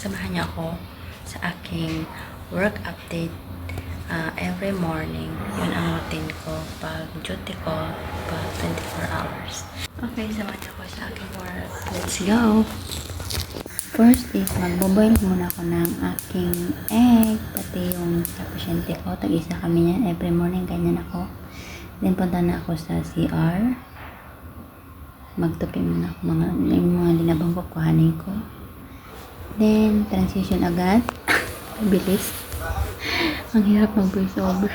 samahan niyo ako sa aking work update ah, every morning. Yun ang routine ko pag duty ko pag 24 hours. Okay, samahan niyo ako sa aking work. Let's go! First is, magboboil muna ako ng aking egg, pati yung sa pasyente ko. Tag-isa kami niyan. Every morning, ganyan ako. Then, punta na ako sa CR. Magtupi muna ako mga, yung mga linabang ko, kuhanin ko. Then, transition agad. Bilis. Ang hirap mag voice over.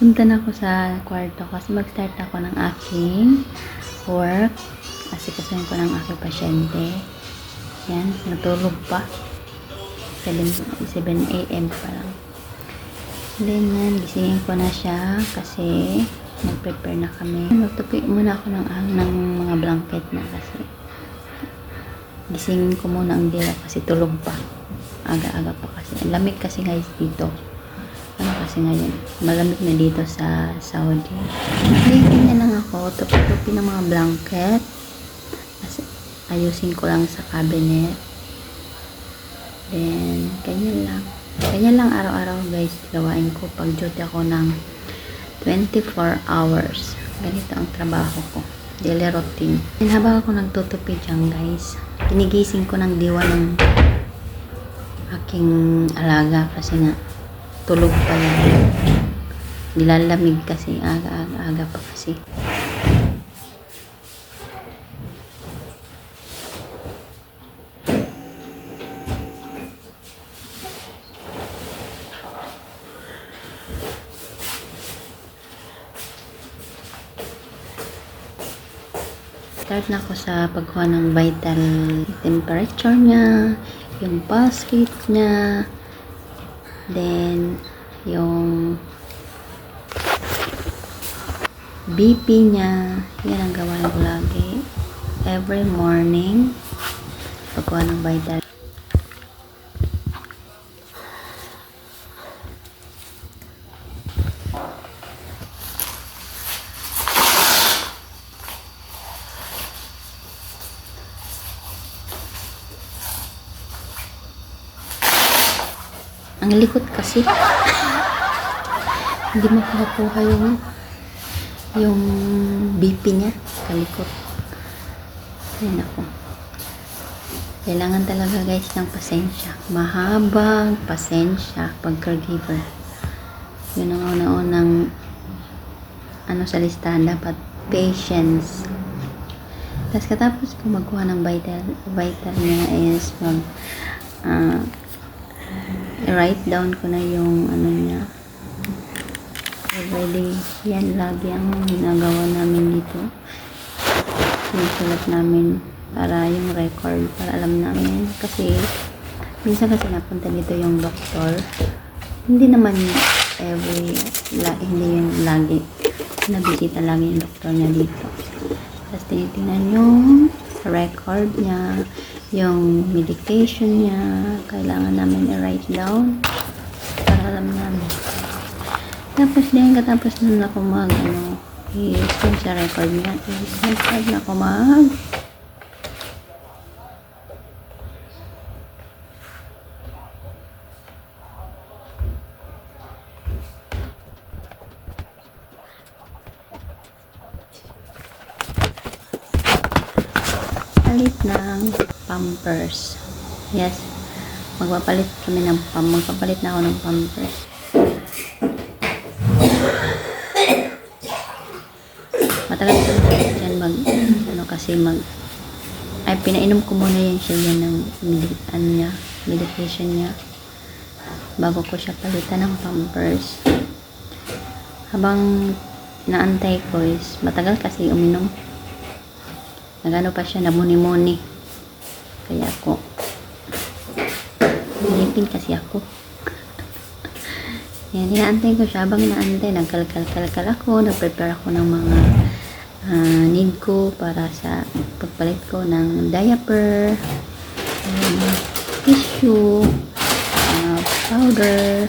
Punta na ako sa kwarto kasi mag-start ako ng aking work. Kasi kasuhin ko ng aking pasyente. Yan, natulog pa. 7, 7 a.m. pa lang. Then, yan, gisingin ko na siya kasi nag-prepare na kami. Magtupi muna ako ng, ng mga blanket na kasi gisingin ko muna ang dila kasi tulog pa. Aga-aga pa kasi. Lamig kasi guys dito. Ano kasi ngayon, malamig na dito sa Saudi. Naglitin na lang ako, tupi-tupi ng mga blanket. Kasi ayusin ko lang sa cabinet. Then, ganyan lang. Ganyan lang araw-araw guys, gawain ko pag duty ako ng 24 hours. Ganito ang trabaho ko. Daily routine. Then, habang ako nagtutupi dyan guys, ginigising ko ng diwa ng aking alaga kasi nga tulog pa yan. Nilalamig kasi aga-aga pa kasi. Start na ako sa pagkuha ng vital temperature niya, yung pulse rate niya, then yung BP niya, yan ang gawain ko lagi. Every morning, pagkuha ng vital. Ang likot kasi. Hindi makakuha yung yung BP niya. Kalikot. Ayun ako. Kailangan talaga guys ng pasensya. Mahabang pasensya pag caregiver. Yun ang una-unang ano sa listahan dapat patience. Tapos katapos ko magkuha ng vital, vital niya is mag ah, write down ko na yung ano niya. Already yan lagi ang ginagawa namin dito. Sinusulat namin para yung record para alam namin. Kasi minsan kasi napunta dito yung doktor. Hindi naman every la, hindi yung lagi nabisita lagi yung doktor niya dito. Tapos tinitingnan yung record niya yung medication niya kailangan namin i-write down para alam namin. Tapos din katapos nun ako mag ano i-send sa record niya. I-send na ako mag palit ng pampers. Yes. Magpapalit kami ng pam magpapalit na ako ng pampers. Matagal ko na dyan mag ano kasi mag ay pinainom ko muna yan siya yan ng medi, ano niya, medication niya bago ko siya palitan ng pampers habang naantay ko is matagal kasi uminom nagano pa siya, namuni-muni. Kaya ako, nilipin kasi ako. Yan, inaantay ko siya. Habang inaantay, nagkalkal-kalkal ako, nagprepare ako ng mga ah, need ko para sa pagpalit ko ng diaper, um, tissue, ah, powder,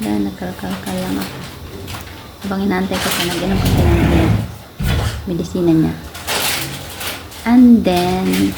yan, nagkalkal-kal lang ako. Habang inaantay ko siya, nag-inom kasi ng medisina niya. And then,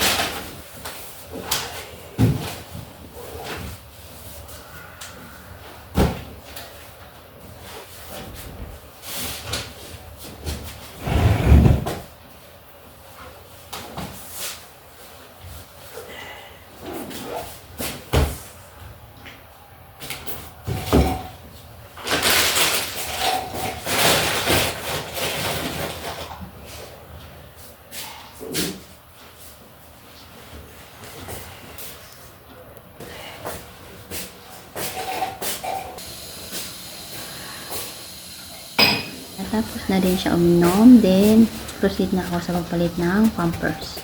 Natapos na din siya uminom. Then, proceed na ako sa pagpalit ng pampers.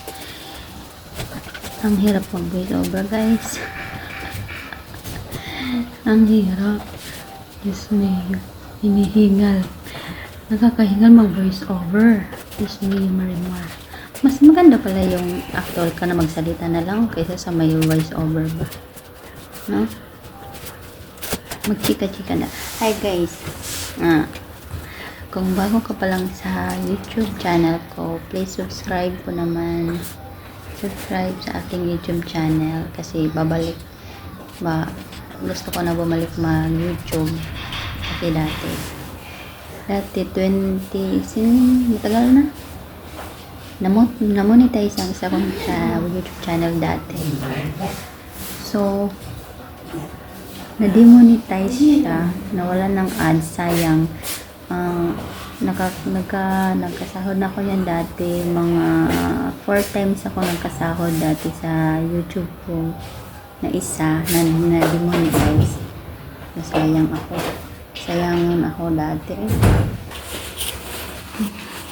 Ang hirap mag voice over, guys. Ang hirap. Diyos me, hinihingal. Nakakahingal mag voice over. Diyos me, Marimar. Mas maganda pala yung actual ka na magsalita na lang kaysa sa may voice over ba. No? Magchika-chika na. Hi guys. Ah, kung bago ka pa lang sa YouTube channel ko, please subscribe po naman. Subscribe sa aking YouTube channel kasi babalik ba gusto ko na bumalik mag YouTube kasi dati dati 20 sin matagal na? Namo, namonetize ang isa kong sa YouTube channel dati. So na-demonetize siya nawala ng ads sayang naka, nagka, nagkasahod na ako yan dati. Mga 4 times ako nagkasahod dati sa YouTube ko. Na isa na, na demonetize. Sayang ako. Sayang ako dati.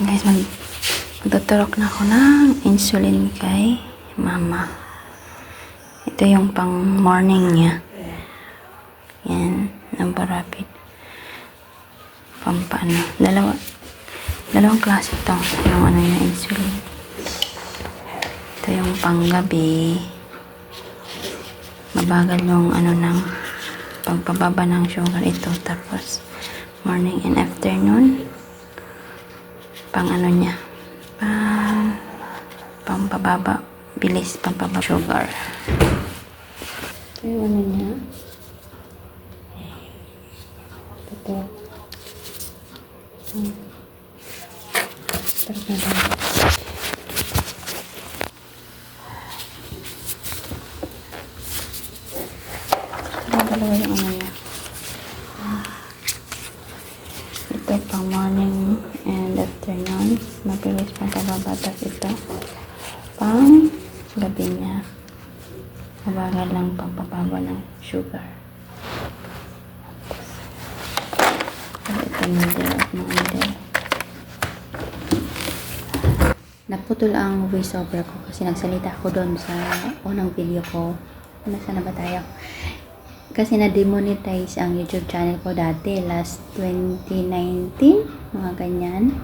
Guys mag magtuturok na ako ng insulin kay mama. Ito yung pang morning niya. Yan number rapid pampaano. Dalawa. Dalawang klase ito. Yung ano yung insulin. Ito yung panggabi. Mabagal yung ano ng pagpababa ng sugar ito. Tapos morning and afternoon. Pang ano niya. Pang pampababa. Bilis pampababa sugar. Ito yung ano niya. Ito. Terkadang dalawa yung ano. Ito pang morning and afternoon. Mabilis pang pababa. Tapos ito pang gabi niya. Mabagal lang pang ng sugar. Middle at middle. Naputol ang voiceover ko kasi nagsalita ako doon sa unang video ko. Nasaan na ba tayo? Kasi na-demonetize ang YouTube channel ko dati, last 2019, mga ganyan.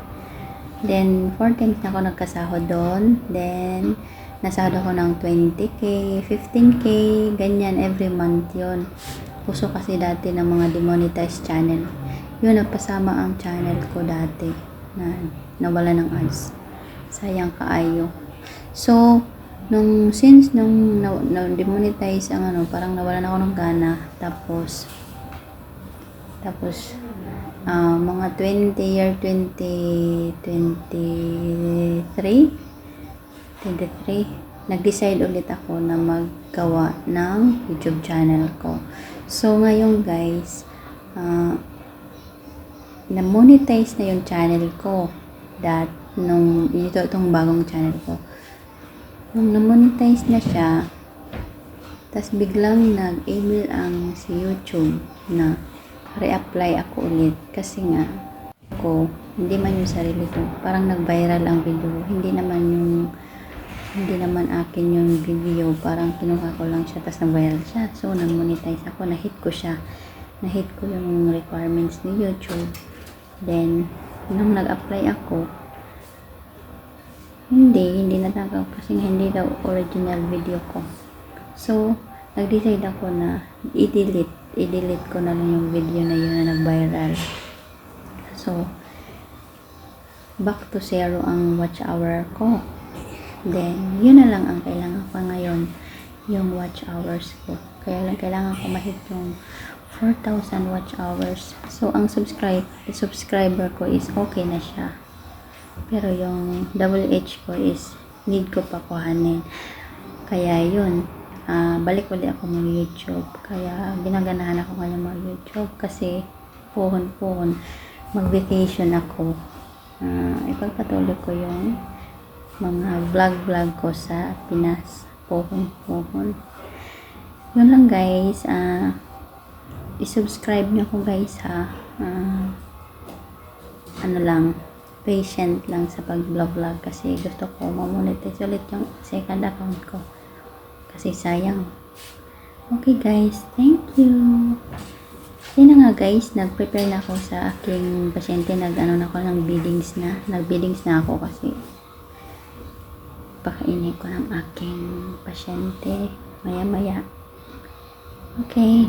Then, 4 times na ako nagkasahod doon. Then, nasahod ako ng 20k, 15k, ganyan, every month yon Puso kasi dati ng mga demonetized channel. Yun, nagpasama ang channel ko dati na nawala ng ads. Sayang kaayo. So, nung since nung na, na demonetize ang ano, parang nawalan ako ng gana. Tapos, tapos, ah, mga 20 year 20, 23, 23, nag-decide ulit ako na maggawa ng YouTube channel ko. So, ngayon guys, ah, na-monetize na yung channel ko. That, nung, ito, itong bagong channel ko. Nung na-monetize na siya, tas biglang nag-email ang si YouTube na re-apply ako ulit. Kasi nga, ako, hindi man yung sarili ko. Parang nag-viral ang video. Hindi naman yung, hindi naman akin yung video. Parang kinuha ko lang siya, tas nag-viral siya. So, nag-monetize ako. Na-hit ko siya. Na-hit ko yung requirements ni YouTube. Then, nung nag-apply ako, hindi, hindi natanggap kasi hindi daw original video ko. So, nag-decide ako na i-delete. I-delete ko na lang yung video na yun na nag-viral. So, back to zero ang watch hour ko. Then, yun na lang ang kailangan ko ngayon, yung watch hours ko. Kaya lang kailangan ko mahit yung 4,000 watch hours. So, ang subscribe, subscriber ko is okay na siya. Pero yung double H ko is need ko pa kuhanin. Kaya yun, ah, balik ulit ako mag YouTube. Kaya ginaganahan ako ngayon mag YouTube kasi puhon-puhon mag-vacation ako. Ah, ipagpatuloy ko yung mga vlog-vlog ko sa Pinas. Puhon-puhon. Yun lang guys. Ah, i-subscribe nyo ko guys ha. Ah, ano lang, patient lang sa pag-vlog-vlog kasi gusto ko mamonetize ulit yung second account ko. Kasi sayang. Okay guys, thank you. Yun na nga guys, nag-prepare na ako sa aking pasyente. Nag-ano na ako ng biddings na. Nag-biddings na ako kasi pakainin ko ng aking pasyente maya-maya. Okay.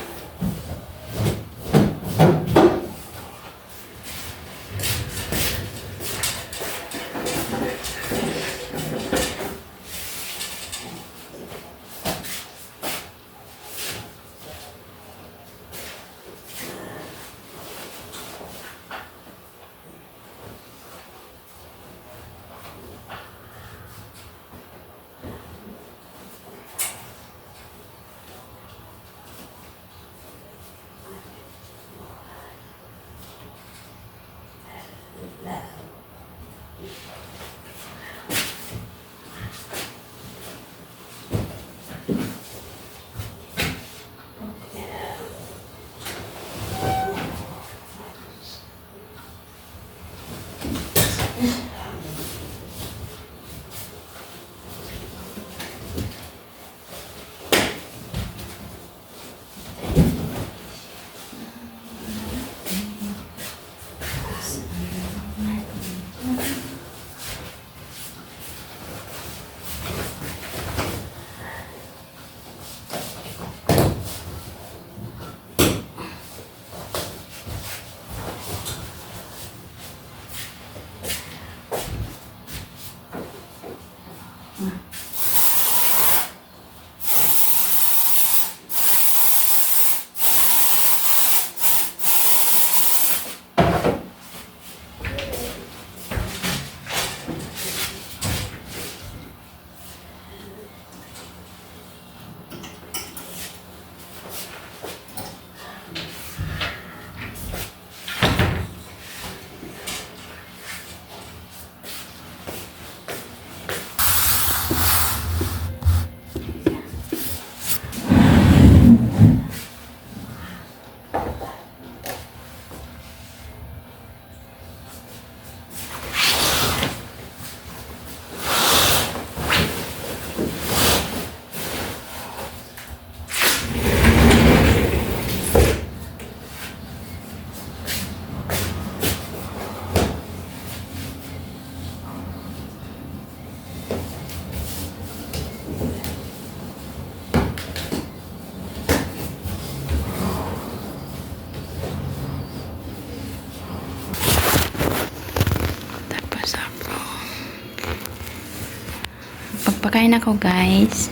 Pagpakain ako guys.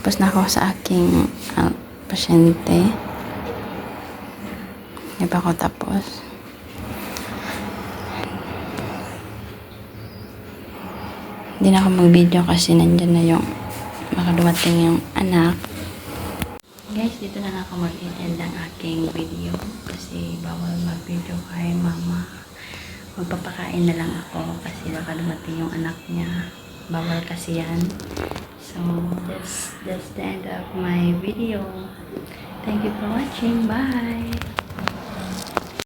Tapos na ako sa aking ah, pasyente. Hindi pa ako tapos. Hindi na ako mag-video kasi nandyan na yung baka dumating yung anak. Guys, dito na ako mag-end ang aking video kasi bawal mag-video kay mama. Magpapakain na lang ako kasi baka dumating yung anak niya. Bawal kasi yan. So, that's, that's the end of my video. Thank you for watching. Bye!